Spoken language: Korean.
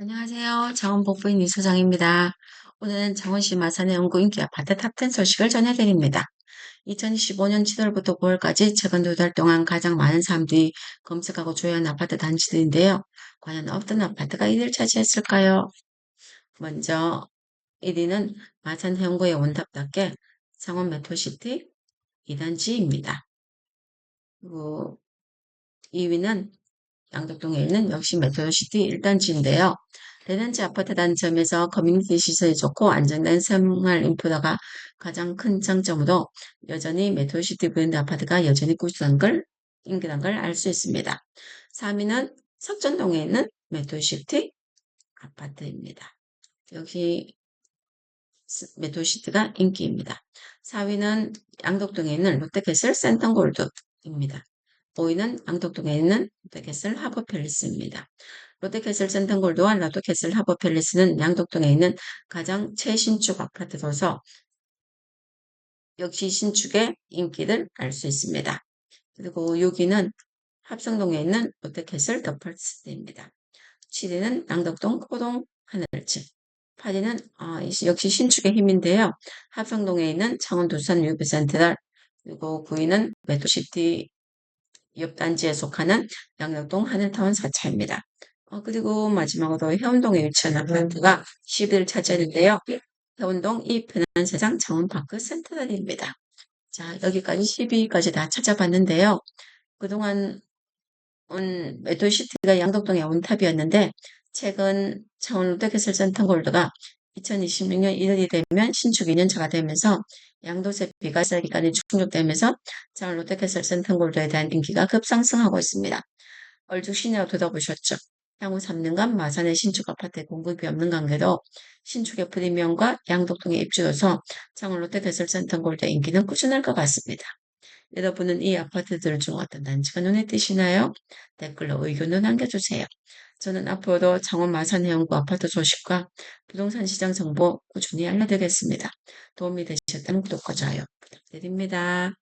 안녕하세요. 창원복부인 이소장입니다. 오늘은 창원시 마산의 연구 인기 아파트 탑10 소식을 전해드립니다. 2025년 7월부터 9월까지 최근 두 달 동안 가장 많은 사람들이 검색하고 조회한 아파트 단지들인데요. 과연 어떤 아파트가 1위를 차지했을까요? 먼저 1위는 마산 해운구의 원탑답게 창원 메토시티 2단지입니다. 그리고 2위는 양덕동에 있는 역시 메트로시티 1단지인데요. 대단지 아파트 단점에서 커뮤니티 시설이 좋고 안정된 생활 인프라가 가장 큰 장점으로 여전히 메트로시티 브랜드 아파트가 여전히 꾸준한 걸, 인기란 걸 알 수 있습니다. 3위는 석전동에 있는 메트로시티 아파트입니다. 역시 메트로시티가 인기입니다. 4위는 양덕동에 있는 롯데캐슬 센텀골드입니다. 5위는 양덕동에 있는 롯데캐슬 하버팰리스입니다. 롯데캐슬 센텀골드와 롯데캐슬 하버팰리스는 양덕동에 있는 가장 최신축 아파트로서 역시 신축의 인기를 알 수 있습니다. 그리고 6위는 합성동에 있는 롯데캐슬 더펄스트입니다. 7위는 양덕동 코동 하늘층 8위는 어, 역시 신축의 힘인데요. 합성동에 있는 창원 두산 유비센트럴 그리고 9위는 메토시티 옆 단지에 속하는 양덕동 하늘타운 4차입니다. 어, 그리고 마지막으로 해운동에 위치한 아파트가 10위를 차지하는데요. 해운동 이 편한 세상 창원파크 센트럴입니다. 자, 여기까지 10위까지 다 찾아봤는데요. 그동안 온 메토시티가 양덕동의 온탑이었는데 최근 창원 롯데캐슬 센터골드가 2026년 1월이 되면 신축 2년차가 되면서 양도세비가 쌀 기간이 충족되면서 창원 롯데캐슬 센터골드에 대한 인기가 급상승하고 있습니다. 얼죽 시내로 들어보셨죠? 향후 3년간 마산의 신축 아파트 공급이 없는 관계로 신축의 프리미엄과 양덕동의 입주로서 창원 롯데캐슬 센터 골드 인기는 꾸준할 것 같습니다. 여러분은 이 아파트들 중 어떤 단지가 눈에 띄시나요? 댓글로 의견을 남겨주세요. 저는 앞으로도 창원 마산 해운구 아파트 소식과 부동산 시장 정보 꾸준히 알려드리겠습니다. 도움이 되셨다면 구독과 좋아요 부탁드립니다.